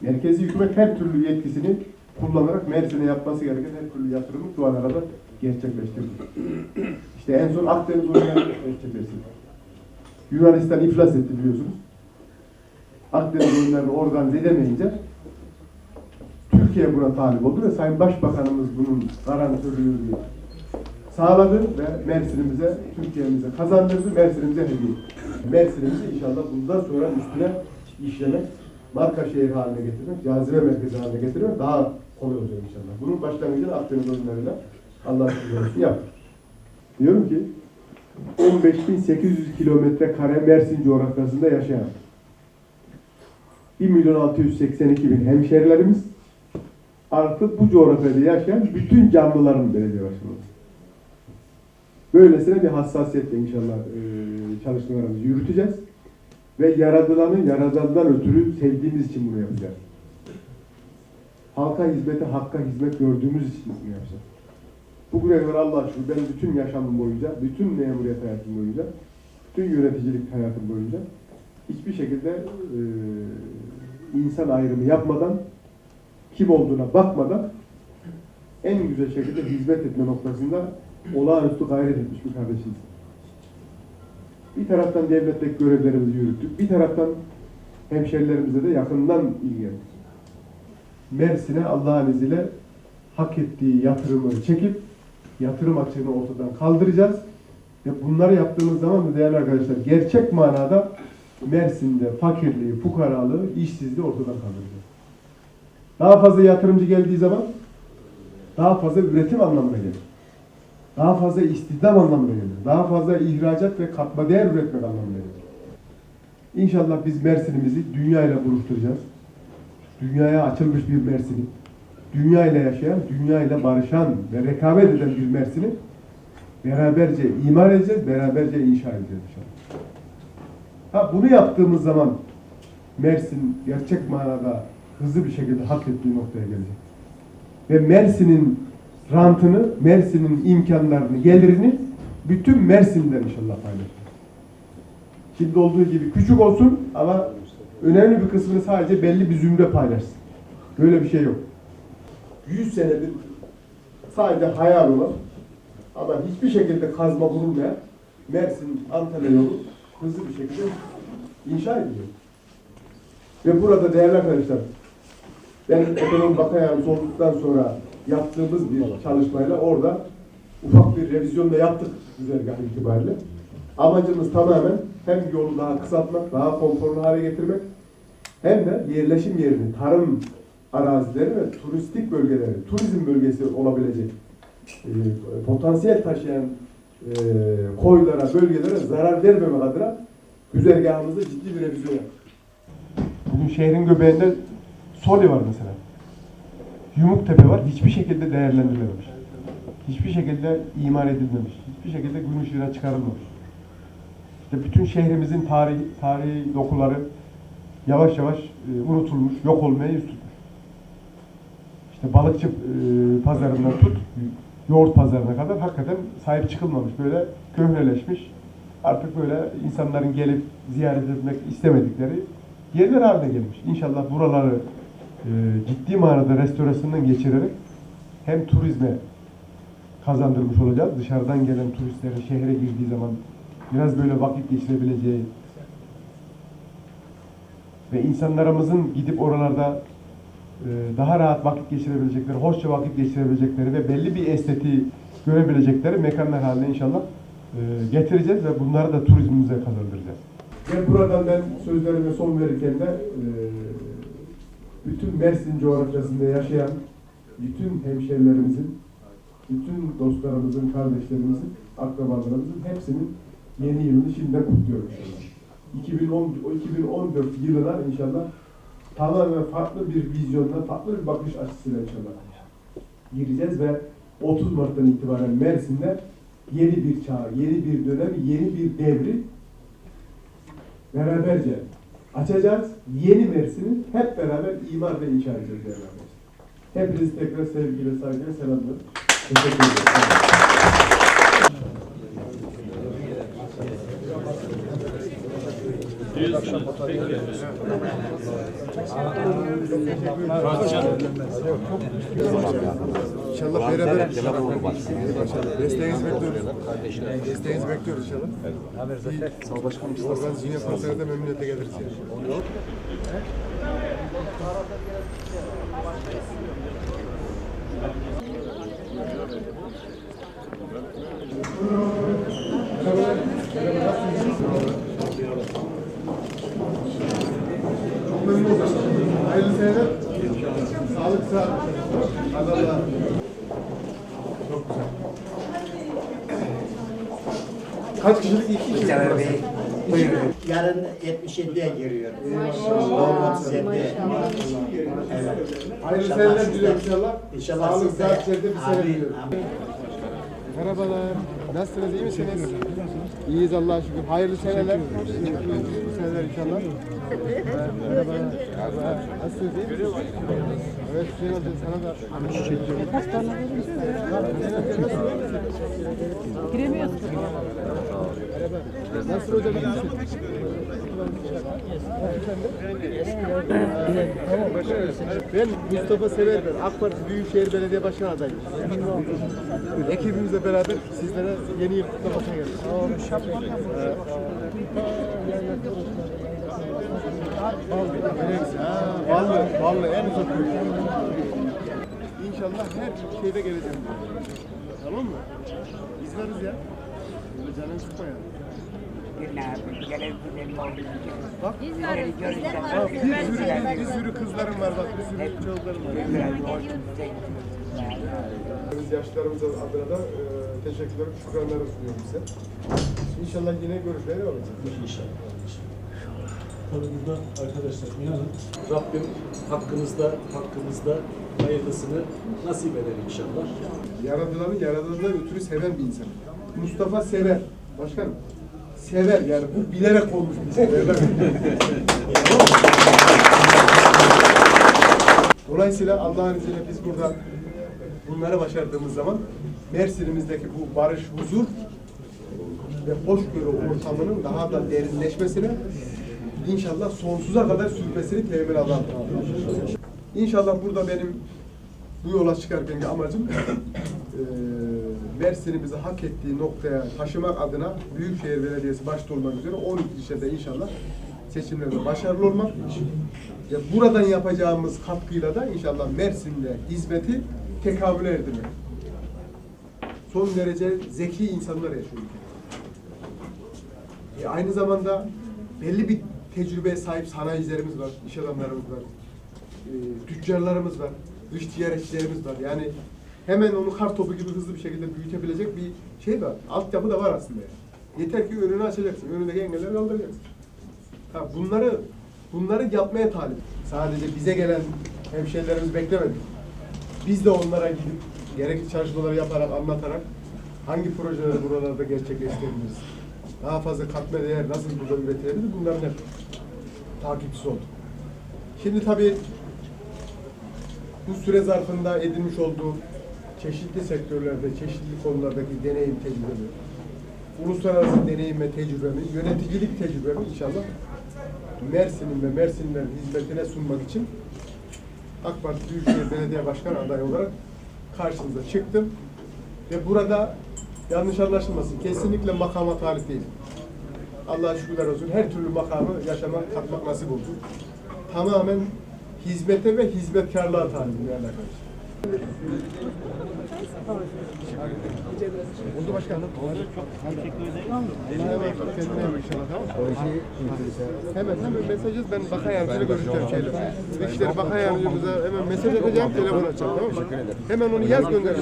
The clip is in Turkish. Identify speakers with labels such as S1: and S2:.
S1: Merkezi hükümet her türlü yetkisini kullanarak Mersin'e yapması gereken her türlü yatırımı şu ana kadar gerçekleştirdi. İşte en son Akdeniz oyunları gerçekleştirdi. Yunanistan iflas etti biliyorsunuz. Akdeniz oyunlarını organize edemeyince Türkiye buna talip oldu ve Sayın Başbakanımız bunun garantörlüğünü sağladı ve Mersin'imize, Türkiye'mize kazandırdı, Mersin'imize hediye. Mersin'imizi inşallah bundan sonra üstüne işlemek, marka şehir haline getirmek, cazibe merkezi haline getirmek daha kolay olacak inşallah. Bunun başlangıcını Akdeniz oyunlarıyla Allah'ın rızası yaptık. Diyorum ki 15.800 kilometre kare Mersin coğrafyasında yaşayan 1 milyon 682 bin hemşerilerimiz artı bu coğrafyada yaşayan bütün canlıların belediye başkanı. Böylesine bir hassasiyetle inşallah çalışmalarımızı yürüteceğiz. Ve yaradılanı yaradandan ötürü sevdiğimiz için bunu yapacağız. Halka hizmete, hakka hizmet gördüğümüz için bunu yapacağız. Bugüne kadar Allah aşkına ben bütün yaşamım boyunca, bütün memuriyet hayatım boyunca, bütün yöneticilik hayatım boyunca hiçbir şekilde e, insan ayrımı yapmadan, kim olduğuna bakmadan en güzel şekilde hizmet etme noktasında olağanüstü gayret etmiş bir kardeşiz. Bir taraftan devletteki görevlerimizi yürüttük, bir taraftan hemşerilerimize de yakından ilgilendik. Mersin'e Allah'ın izniyle hak ettiği yatırımı çekip yatırım açığını ortadan kaldıracağız. Ve bunları yaptığımız zaman da değerli arkadaşlar gerçek manada Mersin'de fakirliği, fukaralığı, işsizliği ortadan kaldıracağız. Daha fazla yatırımcı geldiği zaman daha fazla üretim anlamına gelir. Daha fazla istihdam anlamına gelir. Daha fazla ihracat ve katma değer üretmek anlamına gelir. İnşallah biz Mersin'imizi dünyayla buluşturacağız. Dünyaya açılmış bir Mersin'i, dünya ile yaşayan, dünya ile barışan ve rekabet eden bir Mersin'i beraberce imar edeceğiz, beraberce inşa edeceğiz inşallah. Ha bunu yaptığımız zaman Mersin gerçek manada hızlı bir şekilde hak ettiği noktaya gelecek. Ve Mersin'in rantını, Mersin'in imkanlarını, gelirini bütün Mersin'den inşallah paylaşacağız. Şimdi olduğu gibi küçük olsun ama önemli bir kısmını sadece belli bir zümre paylaşsın. Böyle bir şey yok. 100 senedir sadece hayal olan ama hiçbir şekilde kazma bulunmayan Mersin Antalya yolu hızlı bir şekilde inşa ediliyor. Ve burada değerli arkadaşlar ben ekonomi bakan olduktan sonra yaptığımız bir çalışmayla orada ufak bir revizyon da yaptık güzergah itibariyle. Amacımız tamamen hem yolu daha kısaltmak, daha konforlu hale getirmek hem de yerleşim yerini, tarım arazileri ve turistik bölgeleri, turizm bölgesi olabilecek e, potansiyel taşıyan e, koylara, bölgelere zarar vermemek adına güzergahımızda ciddi bir revizyon yaptık. Bugün şehrin göbeğinde Soli var mesela. Yumuktepe var. Hiçbir şekilde değerlendirilmemiş. Hiçbir şekilde imar edilmemiş. Hiçbir şekilde gün ışığına çıkarılmamış. İşte bütün şehrimizin tarihi, tarihi dokuları yavaş yavaş e, unutulmuş, yok olmaya yüz tutmuş. İşte balıkçı e, pazarından tut, yoğurt pazarına kadar hakikaten sahip çıkılmamış. Böyle köhneleşmiş. Artık böyle insanların gelip ziyaret etmek istemedikleri yerler haline gelmiş. İnşallah buraları e, ciddi manada restorasyondan geçirerek hem turizme kazandırmış olacağız. Dışarıdan gelen turistlerin şehre girdiği zaman biraz böyle vakit geçirebileceği ve insanlarımızın gidip oralarda e, daha rahat vakit geçirebilecekleri, hoşça vakit geçirebilecekleri ve belli bir estetiği görebilecekleri mekanlar haline inşallah e, getireceğiz ve bunları da turizmimize kazandıracağız. Ve buradan ben sözlerime son verirken de e, bütün Mersin coğrafyasında yaşayan bütün hemşerilerimizin, bütün dostlarımızın, kardeşlerimizin, akrabalarımızın hepsinin yeni yılını şimdiden kutluyorum inşallah. 2010, o 2014 yılına inşallah tamamen farklı bir vizyonla, farklı bir bakış açısıyla inşallah gireceğiz ve 30 Mart'tan itibaren Mersin'de yeni bir çağ, yeni bir dönem, yeni bir devri beraberce açacağız. Yeni Mersin'i hep beraber imar ve inşa edeceğiz. Hepinizi tekrar sevgiyle, saygıyla selamlıyorum. Teşekkür ederim. İnşallah beraber desteğinizi bekliyoruz. Desteğinizi bekliyoruz inşallah. Sağ başkanım. Organize konserde memnuniyetle geliriz yani. Çok memnun oldum. Hayırlı seneler. Sağlık, sağlık. Allah Allah. Çok güzel. Kaç kişilik? İki kişilik.
S2: Bey, buyurun. Yarın 77'ye giriyor. Maşallah. 37. Evet.
S1: Hayırlı seneler diliyorum inşallah.
S2: İnşallah
S1: Sağlık, sıhhat, sene
S2: Amin,
S1: diliyorum.
S2: amin.
S1: Merhabalar. Nasılsınız? iyi misiniz? İyiyiz Allah'a şükür. Hayırlı seneler. Mutlu seneler inşallah. Merhaba. Nasılsınız? iyi misiniz? Evet Hüseyin amca sana da Kaç tane
S3: Giremiyorsun.
S1: Merhaba. Nasıl hocam? iyi misin? Tamam, başarılı. Ben Mustafa Sever ben. AK Parti Büyükşehir Belediye Başkan adayım. Ekibimizle beraber sizlere yeni yıl kutlamasına geldik. Vallahi, vallahi en uzak. İnşallah her şeyde geleceğim. Tamam mı? Biz varız ya. Canını sıkma ya. Bir sürü, bir, bir sürü kızlarım var bak, bir sürü çocuklarım var. Biz yaşlılarımız adına da e, teşekkürler, şükranlar sunuyorum size. İnşallah yine görüşmeye devam edeceğiz.
S4: İnşallah. Tabii burada arkadaşlar inanın Rabbim hakkınızda hakkımızda hayırlısını nasip eder inşallah.
S1: Yaradılanı yaradığından ötürü seven bir insan. Mustafa sever. Başkanım. Sever yani bu bilerek olmuş sever. Dolayısıyla Allah'ın izniyle biz burada bunları başardığımız zaman Mersin'imizdeki bu barış, huzur ve hoşgörü ortamının daha da derinleşmesine inşallah sonsuza kadar sürmesini temin Allah'ım. İnşallah burada benim bu yola çıkarken amacım Mersin'imizi hak ettiği noktaya taşımak adına Büyükşehir Belediyesi başta olmak üzere 12 ilçede inşallah seçimlerde başarılı olmak. Ve buradan yapacağımız katkıyla da inşallah Mersin'de hizmeti tekamüle erdirmek. Son derece zeki insanlar yaşıyor. E, aynı zamanda belli bir tecrübeye sahip sanayicilerimiz var, iş adamlarımız var, e, tüccarlarımız var, dış ticaretçilerimiz var. Yani hemen onu kar topu gibi hızlı bir şekilde büyütebilecek bir şey var. Altyapı da var aslında. Yani. Yeter ki önünü açacaksın, önündeki engelleri kaldıracaksın. Ha, bunları bunları yapmaya talip. Sadece bize gelen hemşehrilerimiz beklemedi. Biz de onlara gidip gerekli çalışmaları yaparak, anlatarak hangi projeleri buralarda gerçekleştirebiliriz? Daha fazla katma değer nasıl burada üretilebilir? Bunların hep takipçisi olduk. Şimdi tabii bu süre zarfında edinmiş olduğu çeşitli sektörlerde, çeşitli konulardaki deneyim tecrübemi, uluslararası deneyim ve tecrübemi, yöneticilik tecrübemi inşallah Mersin'in ve Mersinlilerin hizmetine sunmak için AK Parti Büyükşehir Belediye Başkanı adayı olarak karşınıza çıktım. Ve burada yanlış anlaşılmasın, kesinlikle makama talip değilim. Allah'a şükürler olsun her türlü makamı yaşamak, tatmak nasip oldu. Tamamen hizmete ve hizmetkarlığa talibim değerli arkadaşlar. Oldu. Başkanım. Oldu çok teşekkür ederim. Hemen hemen mesaj yaz ben bakan yardımcıyla görüşeceğim şeyle. Dışişleri bakan yardımcımıza hemen mesaj atacağım telefon açacağım tamam mı? Hemen onu yaz gönder.